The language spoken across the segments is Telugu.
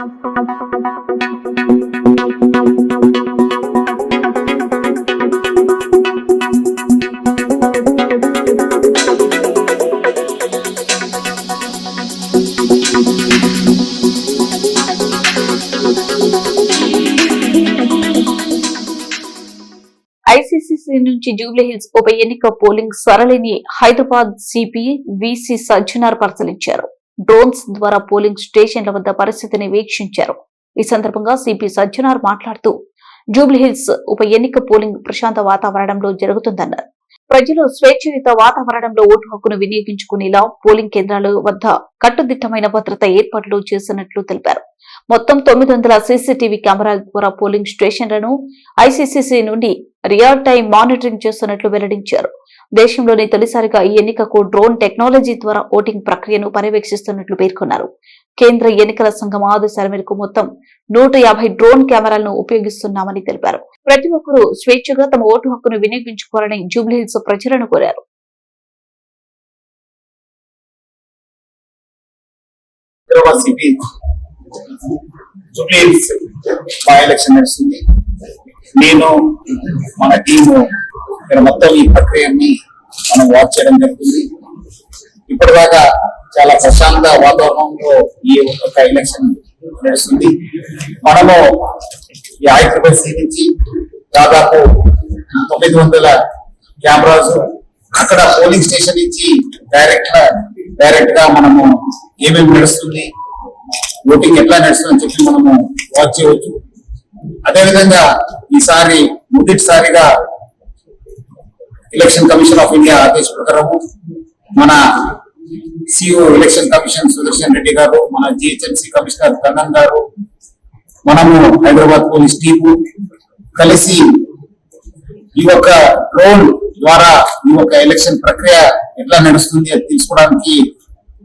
ఐసీసీ నుంచి జూబ్లీహిల్స్ ఉప ఎన్నిక పోలింగ్ సరళిని హైదరాబాద్ సిపి విసి సజ్జనార్ పరిశీలించారు. డ్రోన్స్ ద్వారా పోలింగ్ స్టేషన్ల వద్ద పరిస్థితిని వీక్షించారు. ఈ సందర్భంగా సిపి సజ్జనార్ మాట్లాడుతూ జూబ్లీహిల్స్ ఉప ఎన్నిక పోలింగ్ ప్రశాంత వాతావరణంలో జరుగుతుందన్నారు. ప్రజలు స్వేచ్ఛయుత వాతావరణంలో ఓటు హక్కును వినియోగించుకునేలా పోలింగ్ కేంద్రాల వద్ద కట్టుదిట్టమైన భద్రత ఏర్పాట్లు చేసినట్లు తెలిపారు. మొత్తం తొమ్మిది వందల సీసీటీవీ కెమెరాల ద్వారా పోలింగ్ స్టేషన్లను ఐసీసీసీ నుండి రియల్ టైం మానిటరింగ్ చేస్తున్నట్లు వెల్లడించారు. దేశంలోనే తొలిసారిగా ఈ ఎన్నికకు డ్రోన్ టెక్నాలజీ ద్వారా ఓటింగ్ ప్రక్రియను పర్యవేక్షిస్తున్నట్లు పేర్కొన్నారు. కేంద్ర ఎన్నికల సంఘం ఆదేశాల మేరకు మొత్తం నూట యాభై డ్రోన్ కెమెరాలను ఉపయోగిస్తున్నామని తెలిపారు. ప్రతి ఒక్కరూ స్వేచ్ఛగా తమ ఓటు హక్కును వినియోగించుకోవాలని జూబ్లీహిల్స్ ప్రజలను కోరారు. జూబ్లీ బై ఎలక్షన్ నడుస్తుంది. నేను మన టీము ఇక్కడ మొత్తం ఈ ప్రక్రియని మనం వాచ్ చేయడం జరుగుతుంది. ఇప్పటిదాకా చాలా ప్రశాంత వాతావరణంలో ఈ ఒక ఎలక్షన్ నడుస్తుంది. మనము ఈ హైదరాబాద్ సి నుంచి దాదాపు తొమ్మిది వందల కెమెరాస్ అక్కడ పోలింగ్ స్టేషన్ నుంచి డైరెక్ట్ డైరెక్ట్గా మనము ఏమేమి నడుస్తుంది ఓటింగ్ ఎట్లా నడుస్తుంది అని చెప్పి మనము వాచ్ చేయవచ్చు. అదేవిధంగా ఈసారి మొదటిసారిగా ఎలక్షన్ కమిషన్ ఆఫ్ ఇండియా ఆదేశ ప్రకారము మన CEO election commission Sudarshan Reddy గారు మన జిహెచ్ఎంసీ కమిషనర్ కన్నన్ గారు మనము హైదరాబాద్ పోలీస్ టీము కలిసి ఈ యొక్క డ్రోన్ ద్వారా ఈ యొక్క ఎలక్షన్ ప్రక్రియ ఎట్లా నడుస్తుంది అది తెలుసుకోవడానికి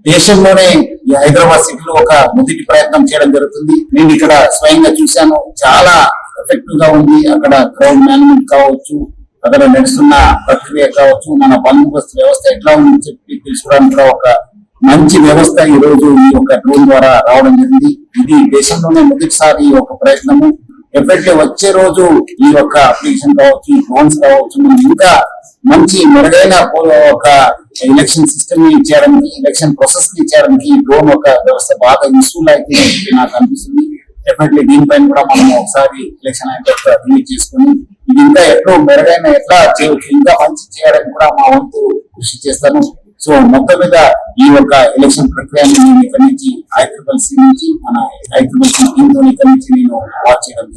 దేశంలోనే ఈ హైదరాబాద్ సిటీలో ఒక మొదటి ప్రయత్నం చేయడం జరుగుతుంది. నేను ఇక్కడ స్వయంగా చూశాను. చాలా ఎఫెక్టివ్గా ఉంది. అక్కడ గ్రౌండ్ మేనేజ్మెంట్ కావచ్చు అతను నడుస్తున్న ప్రక్రియ కావచ్చు మన బందోబస్తు వ్యవస్థ ఎట్లా ఉందని చెప్పి తెలుసుకోవడానికి ఒక మంచి వ్యవస్థ ఈ రోజు ఈ యొక్క డ్రోన్ ద్వారా రావడం జరిగింది. ఇది దేశంలోనే మొదటిసారి ఈ యొక్క ప్రయత్నము. ఎప్పటికే వచ్చే రోజు ఈ యొక్క అప్లికేషన్ కావచ్చు ఈ డ్రోన్స్ కావచ్చు మనం ఇంకా మంచి మెరుగైన ఒక ఎలక్షన్ సిస్టమ్ని చేయడానికి ఎలక్షన్ ప్రాసెస్ని చేయడానికి ఈ డ్రోన్ ఒక వ్యవస్థ బాగా యూస్ఫుల్ అయితే నాకు అనిపిస్తుంది. డెఫినెట్లీ దీనిపైన కూడా మనం ఒకసారి ఎలక్షన్ అయిన తర్వాత రిలీజ్ చేసుకుని ఇది ఇంకా ఎట్లో మెరుగైన ఎట్లా చేయవచ్చు ఇంకా మంచి చేయడానికి కూడా మా వంతు కృషి చేస్తాను. సో మొత్తం మీద ఈ యొక్క ఎలక్షన్ ప్రక్రియను నేను ఇక్కడి నుంచి హైదరాబాద్ సి నుంచి మన హైదరాబాద్ టీమ్ ఇక్కడ నుంచి నేను వాచ్ చేయడం